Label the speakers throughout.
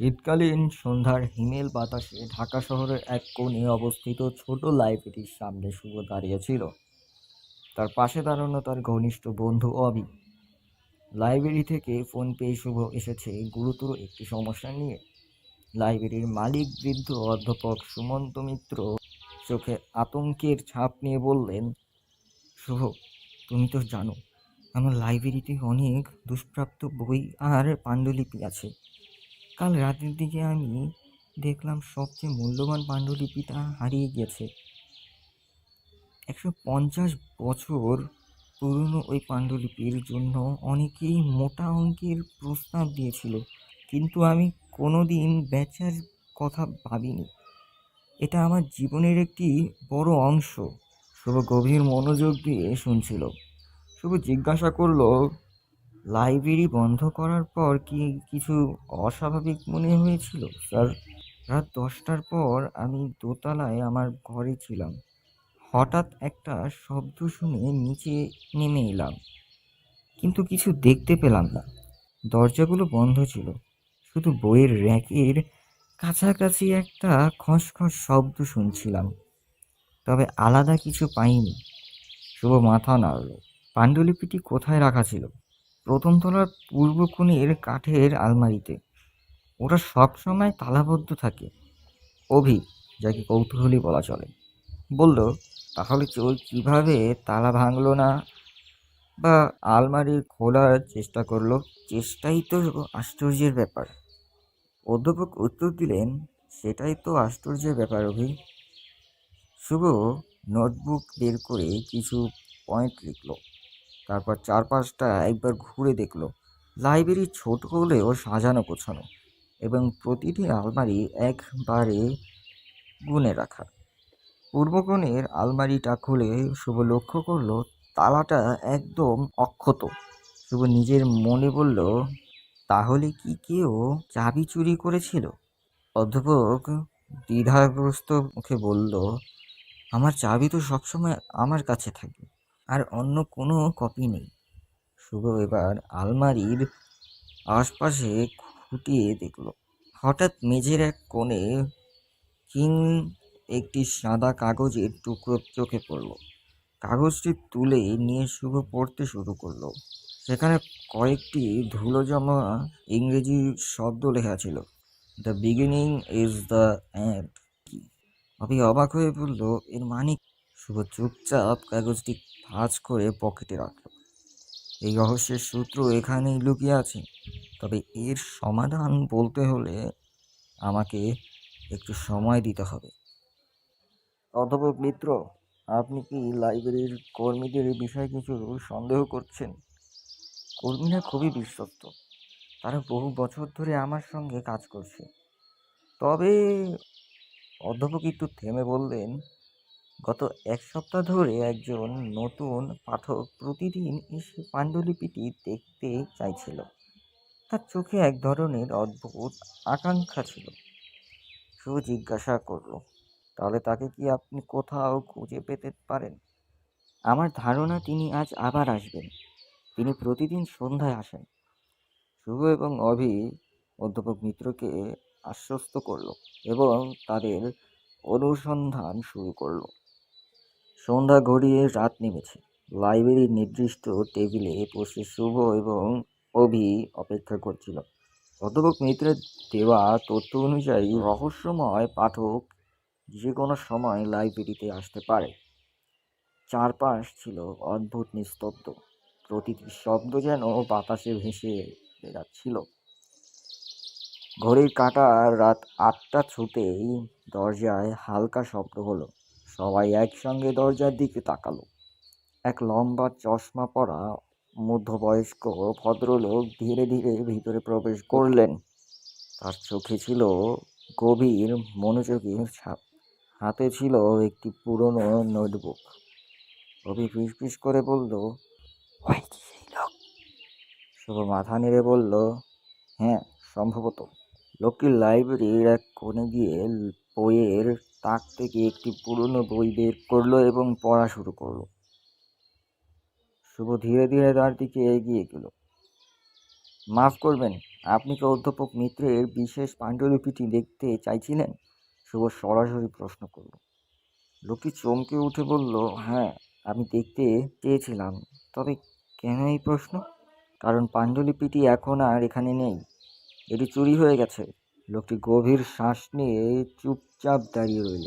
Speaker 1: শীতকালীন সন্ধ্যার হিমেল বাতাসে ঢাকা শহরের এক কোণে অবস্থিত ছোট লাইব্রেরির সামনে শুভ দাঁড়িয়ে ছিল তার পাশে দাঁড়ানো তার ঘনিষ্ঠ বন্ধু অবি। লাইব্রেরি থেকে ফোন পেয়ে শুভ এসেছে গুরুতর একটি সমস্যা নিয়ে। লাইব্রেরির মালিক বৃদ্ধ অধ্যাপক সুমন্ত মিত্র চোখে আতঙ্কের ছাপ নিয়ে বললেন, শুভ, তুমি তো জানো, আমার লাইব্রেরিতে অনেক দুষ্প্রাপ্ত বই আর পাণ্ডুলিপি আছে। কাল রাতের দিকে আমি দেখলাম সবচেয়ে মূল্যবান পাণ্ডুলিপি পাণ্ডুলিপিটা হারিয়ে গেছে একশো পঞ্চাশ বছর পুরনো ওই পাণ্ডুলিপির জন্য অনেকেই মোটা অঙ্কের প্রস্তাব দিয়েছিল, কিন্তু আমি কোনো দিন বেচার কথা ভাবিনি। এটা আমার জীবনের একটি বড় অংশ, শুভ গভীর মনোযোগ দিয়ে শুনছিল। শুভ জিজ্ঞাসা করল লাইব্রেরি বন্ধ করার পর কি কিছু অস্বাভাবিক মনে হয়েছিল? স্যার, রাত দশটার পর আমি দোতলায় আমার ঘরে ছিলাম। হঠাৎ একটা শব্দ শুনে নিচে নেমে এলাম। কিন্তু কিছু দেখতে পেলাম না। দরজাগুলো বন্ধ ছিল। শুধু বইয়ের র্যাকের কাছাকাছি একটা খসখস শব্দ শুনছিলাম। তবে আলাদা কিছু পাইনি। শুভ মাথা নাড়ল। পাণ্ডুলিপিটি কোথায় রাখা ছিল? প্রথম তলার পূর্ব কোণের কাঠের আলমারিতে। ওটা সবসময় তালাবদ্ধ থাকে। অভি, যাকে কৌতূহলী বলা চলে, বলল, তাহলে চোর কীভাবে তালা ভাঙলো না? বা আলমারি খোলার চেষ্টা করল? চেষ্টাই তো আশ্চর্যের ব্যাপার। অধ্যাপক উত্তর দিলেন, সেটাই তো আশ্চর্যের ব্যাপার, অভি। শুভ নোটবুক বের করে কিছু পয়েন্ট লিখলো। তারপর চারপাশটা একবার ঘুরে দেখল। লাইব্রেরি ছোট হলেও সাজানো গোছানো এবং প্রতিটি আলমারি একবারে গুনে রাখা। পূর্বকোণের আলমারিটা খুলে শুভ লক্ষ্য করল, তালাটা একদম অক্ষত। শুভ নিজের মনে বলল, তাহলে কি কেউ চাবি চুরি করেছিল? অধ্যাপক দ্বিধাগ্রস্ত মুখে বলল, আমার চাবি তো সবসময় আমার কাছে থাকে। আর অন্য কোনো কপি নেই। শুভ এবার আলমারির আশপাশে খুঁটিয়ে দেখল। হঠাৎ মেঝের এক কোণে কিং একটি সাদা কাগজের টুকরো চোখে পড়ল। কাগজটি তুলে নিয়ে শুভ পড়তে শুরু করল। সেখানে কয়েকটি ধুলো জমা ইংরেজি শব্দ লেখা ছিল। The beginning is the end কি? আমি অবাক হয়ে বলল, এর মানে শুভ চুপচাপ কাগজটি ভাঁজ করে পকেটে রাখল। এই রহস্যের সূত্র এখানেই লুকিয়ে আছে। তবে এর সমাধান বলতে হলে আমাকে একটু সময় দিতে হবে। অধ্যাপক মিত্র, আপনি কি লাইব্রেরির কর্মীদের বিষয়ে কিছু সন্দেহ করছেন? কর্মীরা খুবই বিশ্বস্ত। তারা বহু বছর ধরে আমার সঙ্গে কাজ করছে। তবে অধ্যাপক একটু থেমে বললেন গত এক সপ্তাহ ধরে একজন নতুন পাঠক প্রতিদিন এসে পাণ্ডুলিপিটি দেখতে চাইছিল। তার চোখে এক ধরনের অদ্ভুত আকাঙ্ক্ষা ছিল। শুভ জিজ্ঞাসা করল, তাহলে তাকে কি আপনি কোথাও খুঁজে পেতে পারেন? আমার ধারণা তিনি আজ আবার আসবেন। তিনি প্রতিদিন সন্ধ্যায় আসেন। শুভ এবং অভি অধ্যাপক মিত্রকে আশ্বস্ত করল এবং তাদের অনুসন্ধান শুরু করল। সন্ধ্যা গড়িয়ে রাত নেমেছে। লাইব্রেরির নির্দিষ্ট টেবিলে বসে শুভ এবং অভি অপেক্ষা করছিল। অধ্যাপক মিত্রের দেওয়া তথ্য অনুযায়ী রহস্যময় পাঠক যে কোনো সময় লাইব্রেরিতে আসতে পারে। চারপাশ ছিল অদ্ভুত নিস্তব্ধ। প্রতিটি শব্দ যেন বাতাসে ভেসে বেড়াচ্ছিল। ঘড়ির কাঁটা রাত আটটা ছুতেই দরজায় হালকা শব্দ হলো। সবাই একসঙ্গে দরজার দিকে তাকালো। এক লম্বা চশমা পরা মধ্যবয়স্ক ভদ্রলোক ধীরে ধীরে ভিতরে প্রবেশ করলেন। তার চোখে ছিল গভীর মনোযোগের ছাপ। হাতে ছিল একটি পুরনো নোটবুক। কবি ফিসফিস করে বলল, ওই শুভ মাথা নেড়ে বলল হ্যাঁ সম্ভবত। লোকটি লাইব্রেরির এক কোণে গিয়ে বইয়ের তাক থেকে একটি পুরনো বই বের করল এবং পড়া শুরু করল। শুভ ধীরে ধীরে তার দিকে এগিয়ে গেল। মাফ করবেন, আপনি কি অধ্যাপক মিত্রের বিশেষ পাণ্ডুলিপিটি দেখতে চাইছিলেন? শুভ সরাসরি প্রশ্ন করল। লোকটি চমকে উঠে বলল হ্যাঁ আমি দেখতে চেয়েছিলাম। তবে কেন এই প্রশ্ন? কারণ পাণ্ডুলিপিটি এখন আর এখানে নেই। এটি চুরি হয়ে গেছে। লোকটি গভীর শ্বাস নিয়ে চুপচাপ দাঁড়িয়ে রইল।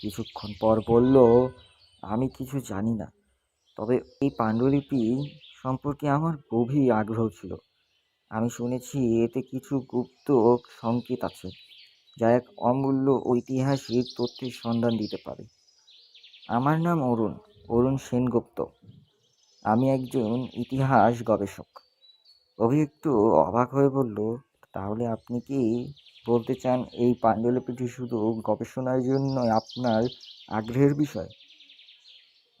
Speaker 1: কিছুক্ষণ পর বলল, আমি কিছু জানি না, তবে এই পাণ্ডুলিপি সম্পর্কে আমার গভীর আগ্রহ ছিল। আমি শুনেছি এতে কিছু গুপ্ত সংকেত আছে, যা এক অমূল্য ঐতিহাসিক তথ্যের সন্ধান দিতে পারে। আমার নাম অরুণ অরুণ সেনগুপ্ত। আমি একজন ইতিহাস গবেষক। অভি একটু অবাক হয়ে বলল, তাহলে আপনি কি বলতে চান এই পাণ্ডুলিপিটি শুধু গবেষণার জন্য আপনার আগ্রহের বিষয়?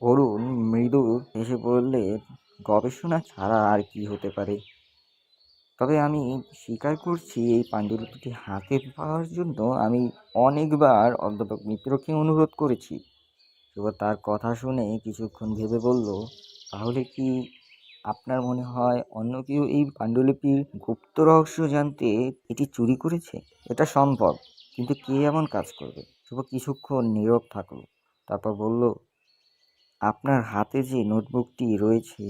Speaker 1: অরুণ মৃদু হেসে বললে, গবেষণা ছাড়া আর কি হতে পারে? তবে আমি স্বীকার করছি, এই পাণ্ডুলিপিটি হাতে পাওয়ার জন্য আমি অনেকবার অধ্যাপক মিত্রকে অনুরোধ করেছি। এবার তার কথা শুনে কিছুক্ষণ ভেবে বলল, তাহলে কি আপনার মনে হয় অন্য কেউ এই পাণ্ডুলিপির গুপ্ত রহস্য জানতে এটি চুরি করেছে? এটা সম্ভব, কিন্তু কে এমন কাজ করবে? শুভ কিছুক্ষণ নীরব থাকল, তারপর বলল, আপনার হাতে যে নোটবুকটি রয়েছে,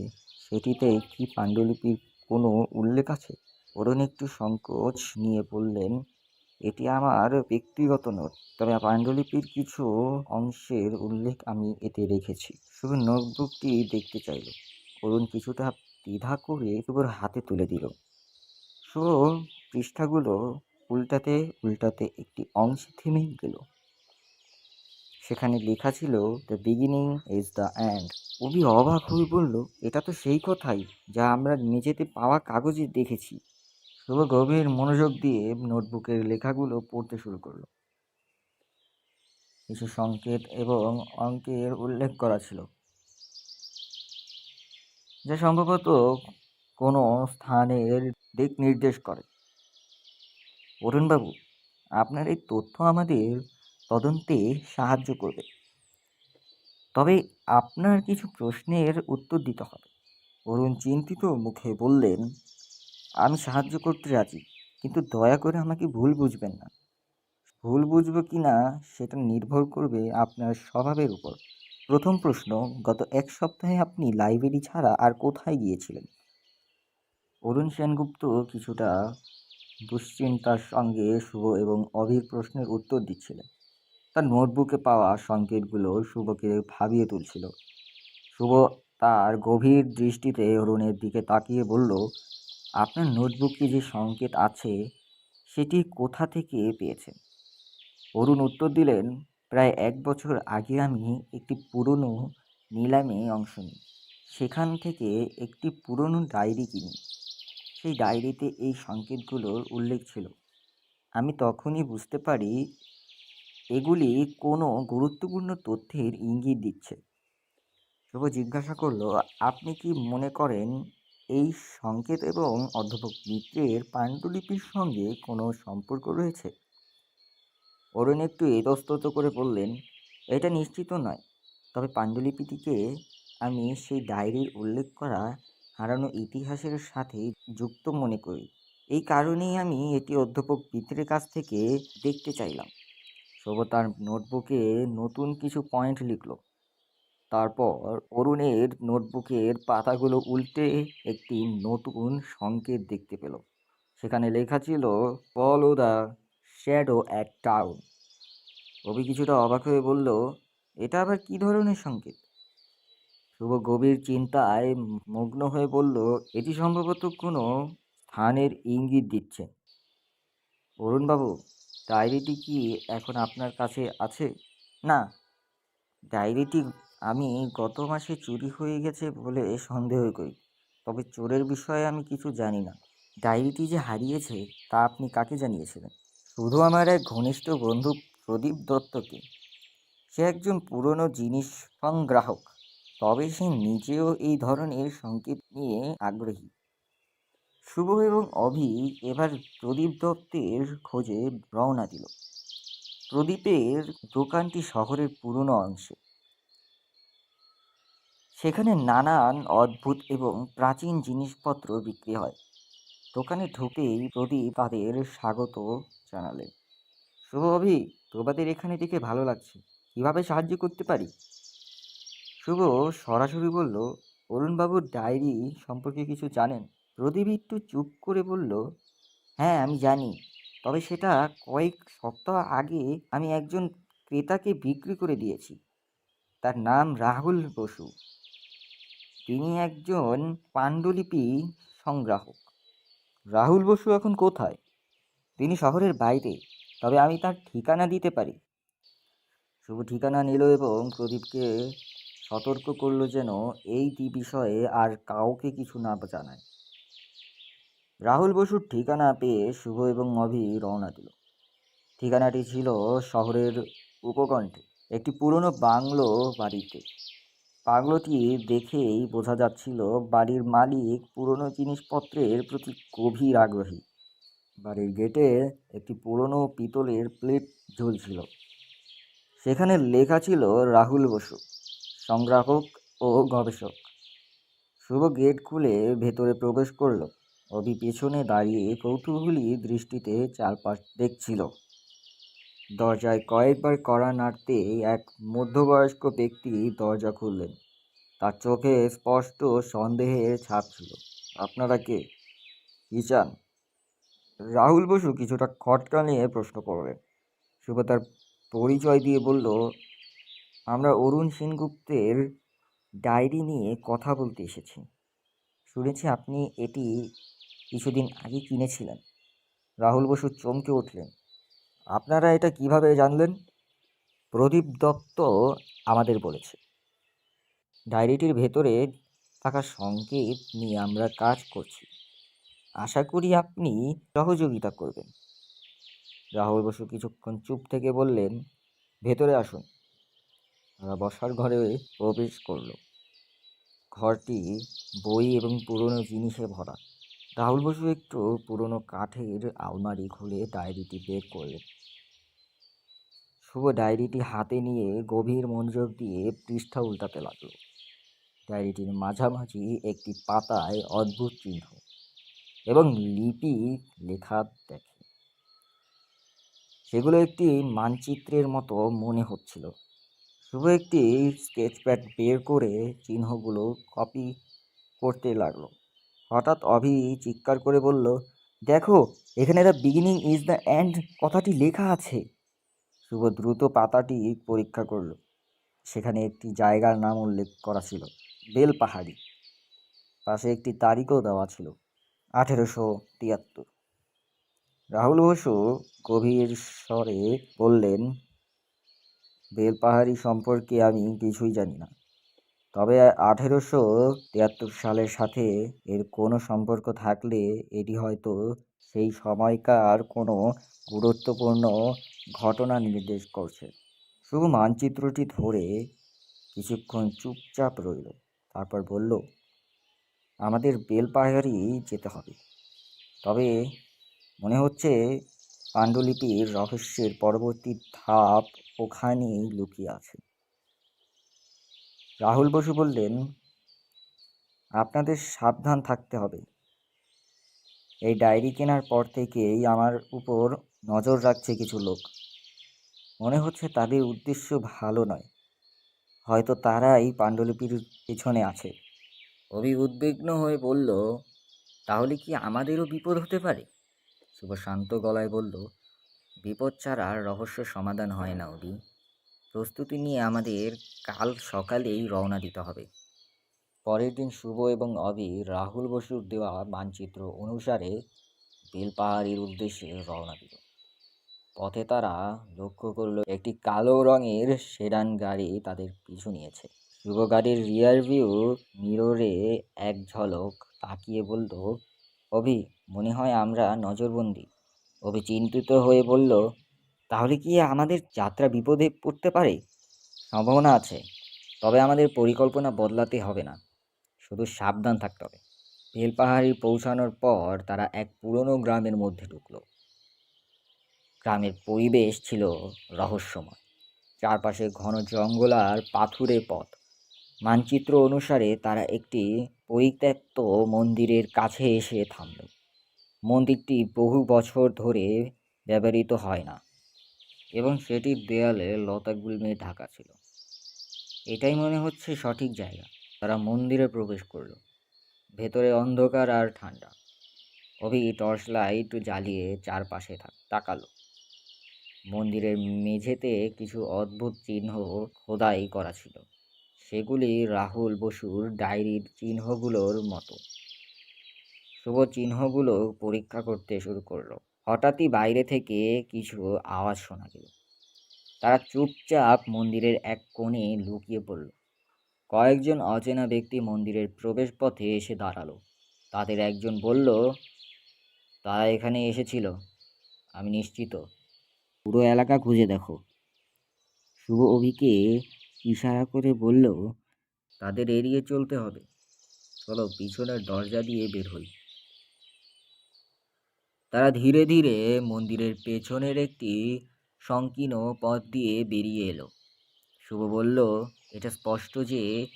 Speaker 1: সেটিতে কি পাণ্ডুলিপির কোনো উল্লেখ আছে? অরুণ একটু সংকোচ নিয়ে বললেন, এটি আমার ব্যক্তিগত নোট, তবে পাণ্ডুলিপির কিছু অংশের উল্লেখ আমি এতে রেখেছি। শুধু নোটবুকটি দেখতে চাইল। অরুণ কিছুটা দ্বিধা করে শুভর হাতে তুলে দিল। শুভ পৃষ্ঠাগুলো উল্টাতে উল্টাতে একটি অংশে থেমে গেল। সেখানে লেখা ছিল the beginning is the end Abhi অবাক হয়ে বলল, এটা তো সেই কথাই যা আমরা নিজেতে পাওয়া কাগজে দেখেছি। শুভ গভীর মনোযোগ দিয়ে নোটবুকের লেখাগুলো পড়তে শুরু করল। কিছু সংকেত এবং অঙ্কের উল্লেখ করা ছিল। যা সম্ভবত কোনো স্থানের দিক নির্দেশ করে। অরুণবাবু, আপনার এই তথ্য আমাদের তদন্তে সাহায্য করবে। তবে আপনার কিছু প্রশ্নের উত্তর দিতে হবে। অরুণ চিন্তিত মুখে বললেন, আমি সাহায্য করতে রাজি, কিন্তু দয়া করে আমাকে ভুল বুঝবেন না। ভুল বুঝব কি না, সেটা নির্ভর করবে আপনার স্বভাবের উপর। প্রথম প্রশ্ন, গত এক সপ্তাহে আপনি লাইব্রেরি ছাড়া আর কোথায় গিয়েছিলেন? অরুণ সেনগুপ্ত কিছুটা দুশ্চিন্তার সঙ্গে শুভ এবং অভির প্রশ্নের উত্তর দিচ্ছিলেন। তার নোটবুকে পাওয়া সংকেতগুলো শুভকে ভাবিয়ে তুলছিল। শুভ তার গভীর দৃষ্টিতে অরুণের দিকে তাকিয়ে বলল, আপনার নোটবুকে যে সংকেত আছে, সেটি কোথা থেকে পেয়েছেন? অরুণ উত্তর দিলেন প্রায় এক বছর আগে আমি একটি পুরনো নিলামে অংশ নিই। সেখান থেকে একটি পুরনো ডায়েরি কিনি। সেই ডায়েরিতে এই সংকেতগুলোর উল্লেখ ছিল। আমি তখনই বুঝতে পারি, এগুলি কোনো গুরুত্বপূর্ণ তথ্যের ইঙ্গিত দিচ্ছে। শুভ জিজ্ঞাসা করল, আপনি কি মনে করেন এই সংকেত এবং অধ্যাপক মিত্রের পাণ্ডুলিপির সঙ্গে কোনো সম্পর্ক রয়েছে? অরুণ একটু ইতস্তত করে বললেন, এটা নিশ্চিত নয়। তবে পাণ্ডুলিপিটিকে আমি সেই ডায়েরির উল্লেখ করা হারানো ইতিহাসের সাথে যুক্ত মনে করি। এই কারণেই আমি এটি অধ্যাপক মিত্রের কাছ থেকে দেখতে চাইলাম। শুভ তার নোটবুকে নতুন কিছু পয়েন্ট লিখল। তারপর অরুণের নোটবুকের পাতাগুলো উল্টে একটি নতুন সংকেত দেখতে পেল। সেখানে লেখা ছিল follow the shadow at town Abhi কিছুটা অবাক হয়ে বলল, এটা আবার কি ধরনের সংকেত? শুভ গভীর চিন্তায় মগ্ন হয়ে বলল, এটি সম্ভবত কোনো স্থানের ইঙ্গিত দিচ্ছে অরুণবাবু, ডায়েরিটি কি এখন আপনার কাছে আছে? না। ডায়েরিটি আমি গত মাসে চুরি হয়ে গেছে বলে সন্দেহ করি। তবে চোরের বিষয়ে আমি কিছু জানি না। ডায়েরিটি যে হারিয়েছে তা আপনি কাকে জানিয়েছিলেন? শুধু আমার এক ঘনিষ্ঠ বন্ধু প্রদীপ দত্তকে। সে একজন পুরনো জিনিস সংগ্রাহক, তবে সে নিজেও এই ধরনের সংকেত নিয়ে আগ্রহী। শুভ এবং অভি এবার প্রদীপ দত্তের খোঁজে রওনা দিল। প্রদীপের দোকানটি শহরের পুরনো অংশে। সেখানে নানান অদ্ভুত এবং প্রাচীন জিনিসপত্র বিক্রি হয়। দোকানে ঢুকেই প্রদীপ তাদের স্বাগত জানালেন শুভ অভি, তোমাদের এখানে দেখে ভালো লাগছে। কীভাবে সাহায্য করতে পারি? শুভ সরাসরি বলল, অরুণবাবুর ডায়েরি সম্পর্কে কিছু জানেন? প্রদীপ একটু চুপ করে বলল হ্যাঁ আমি জানি। তবে সেটা কয়েক সপ্তাহ আগে আমি একজন ক্রেতাকে বিক্রি করে দিয়েছি। তার নাম রাহুল বসু। তিনি একজন পাণ্ডুলিপি সংগ্রাহক। রাহুল বসু এখন কোথায়? তিনি শহরের বাইরে, তবে আমি তার ঠিকানা দিতে পারি। শুভ ঠিকানা নিল এবং প্রদীপকে সতর্ক করল যেন এই বিষয়ে আর কাউকে কিছু না জানায়। রাহুল বসুর ঠিকানা পেয়ে শুভ এবং অভি রওনা দিল। ঠিকানাটি ছিল শহরের উপকণ্ঠে, একটি পুরনো বাংলো বাড়িতে। বাংলোটি দেখেই বোঝা যাচ্ছিল বাড়ির মালিক পুরনো জিনিসপত্রের প্রতি গভীর আগ্রহী। বাড়ির গেটে একটি পুরনো পিতলের প্লেট ঝুলছিল। সেখানে লেখা ছিল রাহুল বসু, সংগ্রাহক ও গবেষক। শুভ গেট খুলে ভেতরে প্রবেশ করল। অভি পেছনে দাঁড়িয়ে কৌতূহলী দৃষ্টিতে চারপাশ দেখছিল। দরজায় কয়েকবার কড়া নাড়তে এক মধ্যবয়স্ক ব্যক্তি দরজা খুললেন। তার চোখে স্পষ্ট সন্দেহের ছাপ ছিল। আপনারা কে? কি চান? রাহুল বসু কিছুটা খটকা নিয়ে প্রশ্ন করলেন। শুভ তার পরিচয় দিয়ে বলল, আমরা অরুণ সেনগুপ্তের ডায়েরি নিয়ে কথা বলতে এসেছি। শুনেছি আপনি এটি কিছুদিন আগে কিনেছিলেন রাহুল বসু চমকে উঠলেন, আপনারা এটা কীভাবে জানলেন? প্রদীপ দত্ত আমাদের বলেছে। ডায়েরিটির ভেতরে থাকা সংকেত নিয়ে আমরা কাজ করছি। আশা করি আপনি সহযোগিতা করবেন। রাহুল বসু কিছুক্ষণ চুপ থেকে বললেন, ভেতরে আসুন। তারা বসার ঘরে প্রবেশ করল। ঘরটি বই এবং পুরনো জিনিসে ভরা। রাহুল বসু একটু পুরনো কাঠের আলমারি খুলে ডায়েরিটি বের করলেন। শুভ ডায়েরিটি হাতে নিয়ে গভীর মনোযোগ দিয়ে পৃষ্ঠা উল্টাতে লাগল। ডায়েরিটির মাঝামাঝি একটি পাতায় অদ্ভুত চিহ্ন। এবং লিপি লেখা দেখে। সেগুলো একটি মানচিত্রের মতো মনে হচ্ছিল। শুভ একটি স্কেচ স্কেচপ্যাড বের করে চিহ্নগুলো কপি করতে লাগল। হঠাৎ অভি চিৎকার করে বলল, দেখো, এখানে the beginning is the end কথাটি লেখা আছে। শুভ দ্রুত পাতাটি পরীক্ষা করল। সেখানে একটি জায়গার নাম উল্লেখ করা ছিল বেল পাহাড়ি পাশে একটি তারিখও দেওয়া ছিল। আঠেরোশো তিয়াত্তর। রাহুল বসু গভীর স্বরে বললেন, বেলপাহাড়ি সম্পর্কে আমি কিছুই জানি না। তবে আঠেরোশো তিয়াত্তর সালের সাথে এর কোনো সম্পর্ক থাকলে এটি হয়তো সেই সময়কার কোনো গুরুত্বপূর্ণ ঘটনা নির্দেশ করছে। শুধু মানচিত্রটি ধরে কিছুক্ষণ চুপচাপ রইল, তারপর বলল আমাদের বেলপাহাড়ি যেতে হবে। তবে মনে হচ্ছে পাণ্ডুলিপির রহস্যের পরবর্তী ধাপ ওখানেই লুকিয়ে আছে। রাহুল বসু বললেন, আপনাদের সাবধান থাকতে হবে। এই ডায়েরি কেনার পর থেকেই আমার উপর নজর রাখছে কিছু লোক। মনে হচ্ছে তাদের উদ্দেশ্য ভালো নয়। হয়তো তারাই পাণ্ডুলিপির পেছনে আছে। অভি উদ্বিগ্ন হয়ে বলল, তাহলে কি আমাদেরও বিপদ হতে পারে? শুভ শান্ত গলায় বলল, বিপদ ছাড়া রহস্য সমাধান হয় না অভি। প্রস্তুতি নিয়ে আমাদের কাল সকালেই রওনা দিতে হবে। পরের দিন শুভ এবং অভি রাহুল বসুর দেওয়া মানচিত্র অনুসারে বেলপাহাড়ির উদ্দেশ্যে রওনা দিল। পথে তারা লক্ষ্য করল, একটি কালো রঙের সেডান গাড়ি তাদের পিছু নিয়েছে। শুভ গাড়ির রিয়ার ভিউ মিররে এক ঝলক তাকিয়ে বলল, অভি, মনে হয় আমরা নজরবন্দি। অভি চিন্তিত হয়ে বলল, তাহলে কি আমাদের যাত্রা বিপদে পড়তে পারে? সম্ভাবনা আছে, তবে আমাদের পরিকল্পনা বদলাতে হবে না। শুধু সাবধান থাকতে হবে। বেলপাহাড়ি পৌঁছানোর পর তারা এক পুরনো গ্রামের মধ্যে ঢুকল। গ্রামের পরিবেশ ছিল রহস্যময়। চারপাশে ঘন জঙ্গল আর পাথুরে পথ। মানচিত্র অনুসারে তারা একটি পরিত্যক্ত মন্দিরের কাছে এসে থামল।
Speaker 2: মন্দিরটি বহু বছর ধরে ব্যবহৃত হয় না এবং সেটির দেয়ালে লতাগুল্মে ঢাকা ছিল। এটাই মনে হচ্ছে সঠিক জায়গা। তারা মন্দিরে প্রবেশ করল। ভেতরে অন্ধকার আর ঠান্ডা। অভি টর্চ লাইট জ্বালিয়ে চারপাশে তাকালো। মন্দিরের মেঝেতে কিছু অদ্ভুত চিহ্ন খোদাই করা ছিল। সেগুলি রাহুল বসুর ডায়েরির চিহ্নগুলোর মতো। শুভ চিহ্নগুলো পরীক্ষা করতে শুরু করল। হঠাৎই বাইরে থেকে কিছু আওয়াজ শোনা গেল। তারা চুপচাপ মন্দিরের এক কোণে লুকিয়ে পড়ল। কয়েকজন অচেনা ব্যক্তি মন্দিরের প্রবেশপথে এসে দাঁড়াল। তাদের একজন বলল, তারা এখানে এসেছিল। আমি নিশ্চিত। পুরো এলাকা খুঁজে দেখো শুভ অভিকে ইশারা করে বলল, তাদের এড়িয়ে চলতে হবে। চলো পিছনের দরজা দিয়ে বের হই। তারা ধীরে ধীরে মন্দিরের পেছনের একটি সংকীর্ণ পথ দিয়ে বেরিয়ে এলো। শুভ বলল, এটা স্পষ্ট যে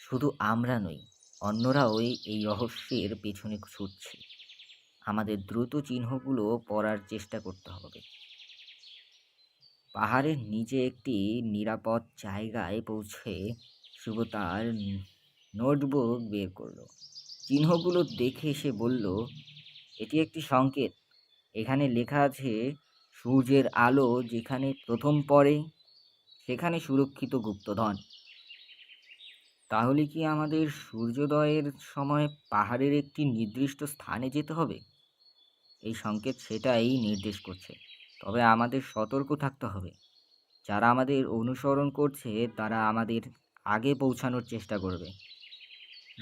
Speaker 2: শুধু আমরা নই, অন্যরাও এই রহস্যের পেছনে ছুটছে। আমাদের দ্রুত চিহ্নগুলো পড়ার চেষ্টা করতে হবে। পাহাড়ের নিচে একটি নিরাপদ জায়গায় পৌঁছে শুভ তার নোটবুক বের করল। চিহ্নগুলো দেখে সে বলল, এটি একটি সংকেত। এখানে লেখা আছে, সূর্যের আলো যেখানে প্রথম পড়ে, সেখানে সুরক্ষিত গুপ্তধন। তাহলে কি আমাদের সূর্যোদয়ের সময় পাহাড়ের একটি নির্দিষ্ট স্থানে যেতে হবে? এই সংকেত সেটাই নির্দেশ করছে। তবে আমাদের সতর্ক থাকতে হবে। যারা আমাদের অনুসরণ করছে, তারা আমাদের আগে পৌঁছানোর চেষ্টা করবে।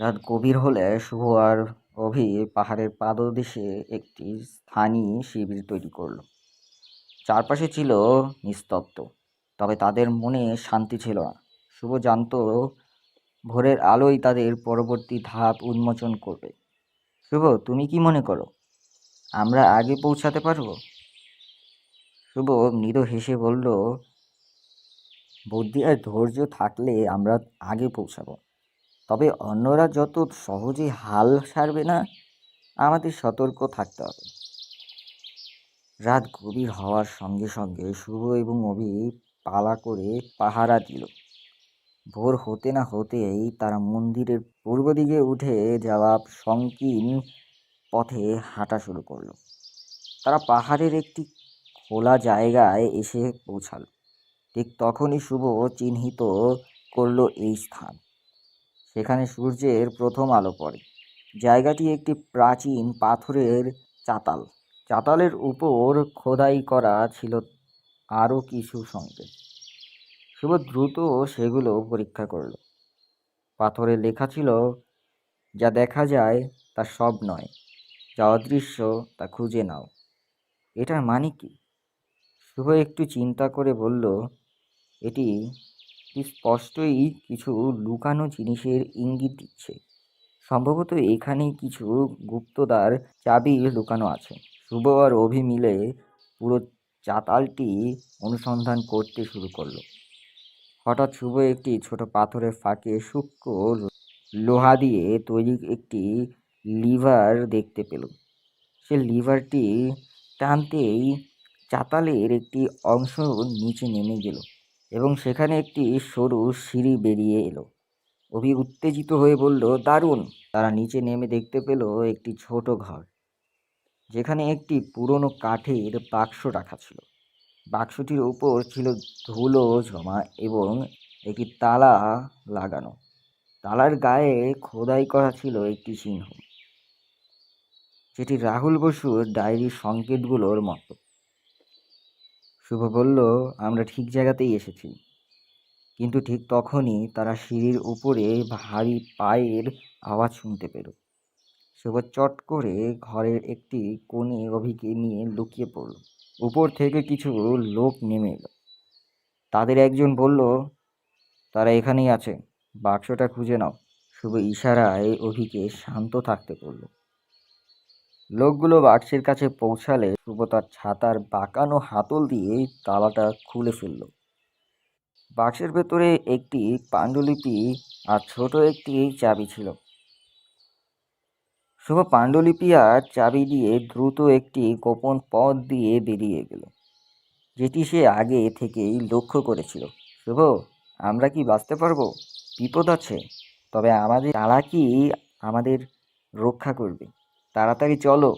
Speaker 2: রাত গভীর হলে শুভ আর অভি পাহাড়ের পাদদেশে একটি স্থানীয় শিবির তৈরি করল। চারপাশে ছিল নিস্তব্ধ, তবে তাদের মনে শান্তি ছিল না। শুভ জানতো, ভোরের আলোই তাদের পরবর্তী ধাপ উন্মোচন করবে। শুভ, তুমি কি মনে করো? আমরা আগে পৌঁছাতে পারব? শুভ মৃদু হেসে বলল, বুদ্ধি আর ধৈর্য থাকলে আমরা আগে পৌঁছাবো। তবে অন্যরা যত সহজে হাল ছাড়বে না, আমাদের সতর্ক থাকতে হবে। রাত গভীর হওয়ার সঙ্গে সঙ্গে শুভ এবং অভি পালা করে পাহারা দিল। ভোর হতে না হতেই তারা মন্দিরের পূর্ব দিকে উঠে যাওয়া সংকীর্ণ পথে হাঁটা শুরু করল। তারা পাহাড়ের একটি খোলা জায়গায় এসে পৌঁছালো। ঠিক তখনই শুভ চিহ্নিত করল এই স্থান। সেখানে সূর্যের প্রথম আলো পড়ে। জায়গাটি একটি প্রাচীন পাথরের চাতাল। চাতালের উপর খোদাই করা ছিল আরও কিছু সংকেত শুভ দ্রুত সেগুলো পরীক্ষা করল। পাথরে লেখা ছিল, যা দেখা যায় তা সব নয়। যা অদৃশ্য তা খুঁজে নাও। এটার মানে কি? শুভ একটু চিন্তা করে বলল, এটি স্পষ্টই কিছু লুকানো জিনিসের ইঙ্গিত দিচ্ছে। সম্ভবত এখানেই কিছু গুপ্তদার চাবি লুকানো আছে। শুভ আর অভি মিলে পুরো চাতালটি অনুসন্ধান করতে শুরু করল। হঠাৎ শুভ একটি ছোট পাথরের ফাঁকে সূক্ষ্ম লোহা দিয়ে তৈরি একটি লিভার দেখতে পেল। সে লিভারটি টানতেই চাতালের একটি অংশ নিচে নেমে গেল এবং সেখানে একটি সরু সিঁড়ি বেরিয়ে এলো। অভি উত্তেজিত হয়ে বলল, দারুণ! তারা নিচে নেমে দেখতে পেল একটি ছোট ঘর, যেখানে একটি পুরনো কাঠের বাক্স রাখা ছিল। বাক্সটির উপর ছিল ধুলো জমা এবং একটি তালা লাগানো। তালার গায়ে খোদাই করা ছিল একটি চিহ্ন যেটি রাহুল বসুর ডায়েরির সংকেতগুলোর মতো। শুভ বলল, আমরা ঠিক জায়গাতেই এসেছি। কিন্তু ঠিক তখনই তারা সিঁড়ির উপরে ভারী পায়ের আওয়াজ শুনতে পেল। শুভ চট করে ঘরের একটি কোণে অভিকে নিয়ে লুকিয়ে পড়ল। উপর থেকে কিছু লোক নেমে এলো। তাদের একজন বলল, তারা এখানেই আছে, বাক্সটা খুঁজে নাও। শুভ ইশারায় অভিকে শান্ত থাকতে বলল। লোকগুলো বাক্সের কাছে পৌঁছালে শুভ তার ছাতার বাঁকানো হাতল দিয়ে তালাটা খুলে ফেলল। বাক্সের ভেতরে একটি পাণ্ডুলিপি আর ছোট একটি চাবি ছিল। শুভ পাণ্ডুলিপি আর চাবি দিয়ে দ্রুত একটি গোপন পথ দিয়ে বেরিয়ে গেল, যেটি সে আগে থেকেই লক্ষ্য করেছিল। শুভ, আমরা কি বাঁচতে পারব? বিপদ আছে, তবে আমাদের তারা চালাকি আমাদের রক্ষা করবে? তাড়াতাড়ি চলো।